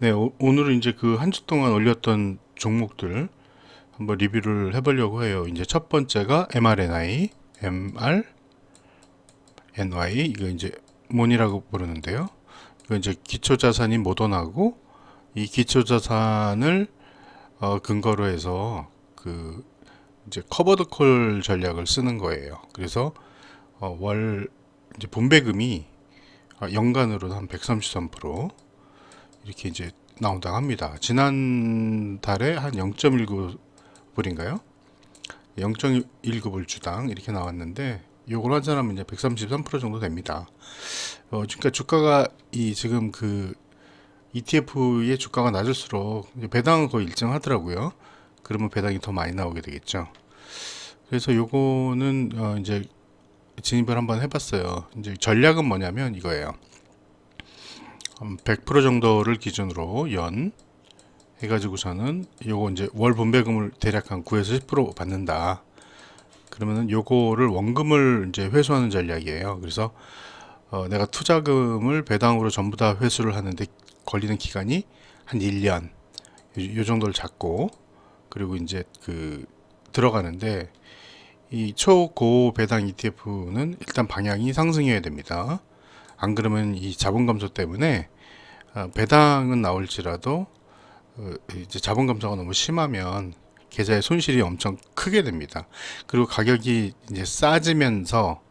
네, 오, 오늘은 이제 그 한 주 동안 올렸던 종목들 한번 리뷰를 해보려고 해요. 이제 첫 번째가 mRNI, MR, NY 이거 이제 몬이라고 부르는데요. 이거 이제 기초 자산인 모더나고 이 기초 자산을 어, 근거로 해서 그 이제 커버드 콜 전략을 쓰는 거예요. 그래서 어, 월 이제 분배금이 아, 연간으로 한 133% 이렇게 이제 나온다고 합니다. 지난 달에 한 0.19불인가요? 0.19불 주당 이렇게 나왔는데 요걸 한 사람은 이제 133% 정도 됩니다. 어, 그러니까 주가가 이 지금 그 ETF의 주가가 낮을수록 배당은 거의 일정하더라고요. 그러면 배당이 더 많이 나오게 되겠죠. 그래서 요거는 어, 이제 진입을 한번 해봤어요. 이제 전략은 뭐냐면 이거예요. 한100% 정도를 기준으로 연 해가지고서는 요거 이제 월 분배금을 대략 한 9에서 10% 받는다. 그러면은 요거를 원금을 이제 회수하는 전략이에요. 그래서 어, 내가 투자금을 배당으로 전부 다 회수를 하는데 걸리는 기간이 한 1년 요, 요 정도를 잡고 그리고 이제 그 들어가는데 이 초고 배당 ETF는 일단 방향이 상승해야 됩니다. 안 그러면 이 자본 감소 때문에 어, 배당은 나올지라도 어, 이제 자본 감소가 너무 심하면 계좌의 손실이 엄청 크게 됩니다. 그리고 가격이 이제 싸지면서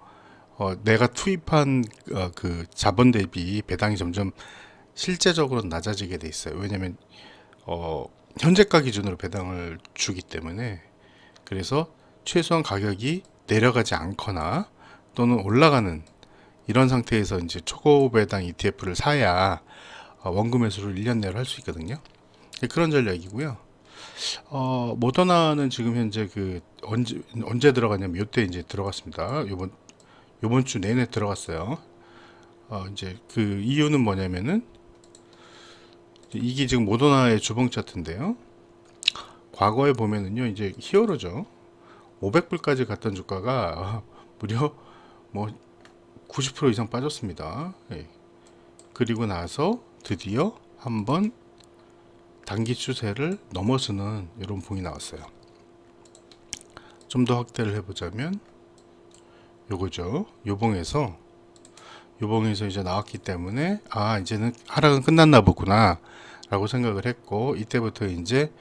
어, 내가 투입한 어, 그 자본 대비 배당이 점점 실제적으로 낮아지게 돼 있어요. 왜냐하면 어, 현재가 기준으로 배당을 주기 때문에 그래서 최소한 가격이 내려가지 않거나 또는 올라가는 이런 상태에서 이제 초고 배당 ETF를 사야 어, 원금 매수를 1년 내로 할 수 있거든요. 그런 전략이고요. 어, 모더나는 지금 현재 그 언제 언제 들어갔냐면 요때 이제 들어갔습니다. 요번 요번 주 내내 들어갔어요. 어, 이제 그 이유는 뭐냐면은 이게 지금 모더나의 주봉 차트인데요. 과거에 보면은요, 이제 히어로죠. 500불까지 갔던 주가가 무려 뭐 90% 이상 빠졌습니다. 예. 그리고 나서 드디어 한번 단기 추세를 넘어서는 이런 봉이 나왔어요. 좀 더 확대를 해보자면 요거죠. 요봉에서 요봉에서 이제 나왔기 때문에 아 이제는 하락은 끝났나 보구나 라고 생각을 했고 이때부터 이제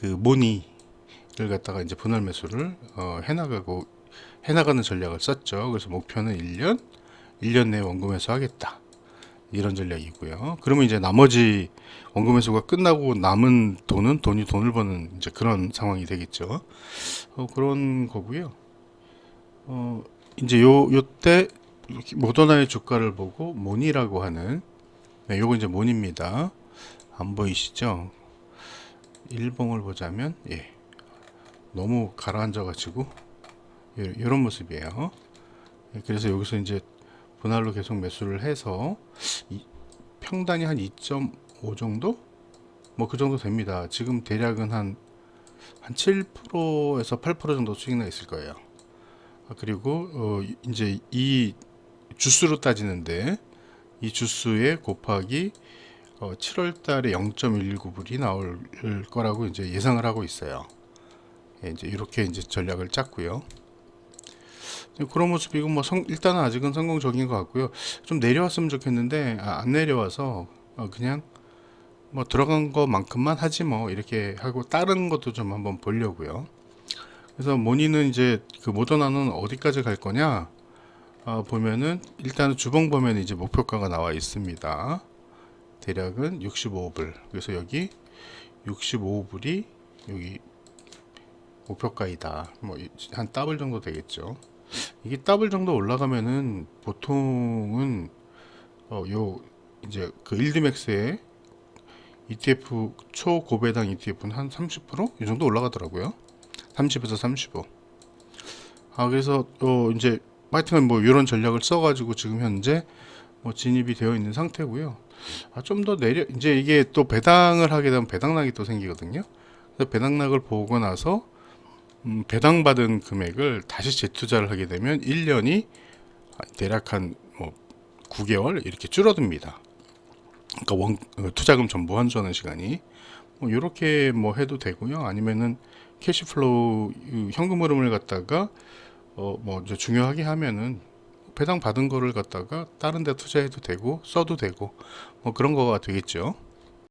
그 모니를 갖다가 이제 분할 매수를 어, 해나가고 해나가는 전략을 썼죠. 그래서 목표는 1년 1년 내에 원금 매수 하겠다. 이런 전략이고요. 그러면 이제 나머지 원금 매수가 끝나고 남은 돈은 돈이 돈을 버는 이제 그런 상황이 되겠죠. 어, 그런 거고요. 어, 이제 요 요때 모더나의 주가를 보고 모니라고 하는 네, 요거 이제 모니입니다. 안 보이시죠? 일봉을 보자면 예. 너무 가라앉아 가지고 이런 모습이에요. 예, 그래서 여기서 이제 분할로 계속 매수를 해서 이, 평단이 한 2.5 정도? 뭐 그 정도 됩니다. 지금 대략은 한, 한 7%에서 8% 정도 수익 나 있을 거예요. 아, 그리고 어, 이제 이 주수로 따지는데 이 주수에 곱하기 어, 7월 달에 0.19불이 나올 거라고 이제 예상을 하고 있어요. 예, 이제 이렇게 이제 전략을 짰고요. 그런 모습이고 뭐 성, 일단은 아직은 성공적인 것 같고요. 좀 내려왔으면 좋겠는데 아, 안 내려와서 어, 그냥 뭐 들어간 것만큼만 하지 뭐 이렇게 하고 다른 것도 좀 한번 보려고요. 그래서 모니는 이제 그 모더나는 어디까지 갈 거냐 어, 보면은 일단은 주봉 보면 이제 목표가가 나와 있습니다. 대략은 65불. 그래서 여기 65불이 여기 목표가이다. 뭐 한 더블 정도 되겠죠. 이게 더블 정도 올라가면은 보통은 어 요 이제 그 일드맥스의 ETF 초고배당 ETF는 한 30%이 정도 올라가더라고요. 30에서 35. 아 그래서 어 이제 하여튼 뭐 이런 전략을 써가지고 지금 현재 뭐 진입이 되어 있는 상태고요. 아 좀 더 내려 이제 이게 또 배당을 하게 되면 배당락이 또 생기거든요. 그래서 배당락을 보고 나서 음, 배당받은 금액을 다시 재투자를 하게 되면 1년이 대략 한 뭐 9개월 이렇게 줄어듭니다. 그러니까 원 어, 투자금 전부 환수하는 시간이 뭐 이렇게 뭐 해도 되고요. 아니면은 캐시플로우 이 현금 흐름을 갖다가 어뭐 중요하게 하면은 배당 받은 거를 갖다가 다른 데 투자해도 되고 써도 되고 뭐 그런 거가 되겠죠.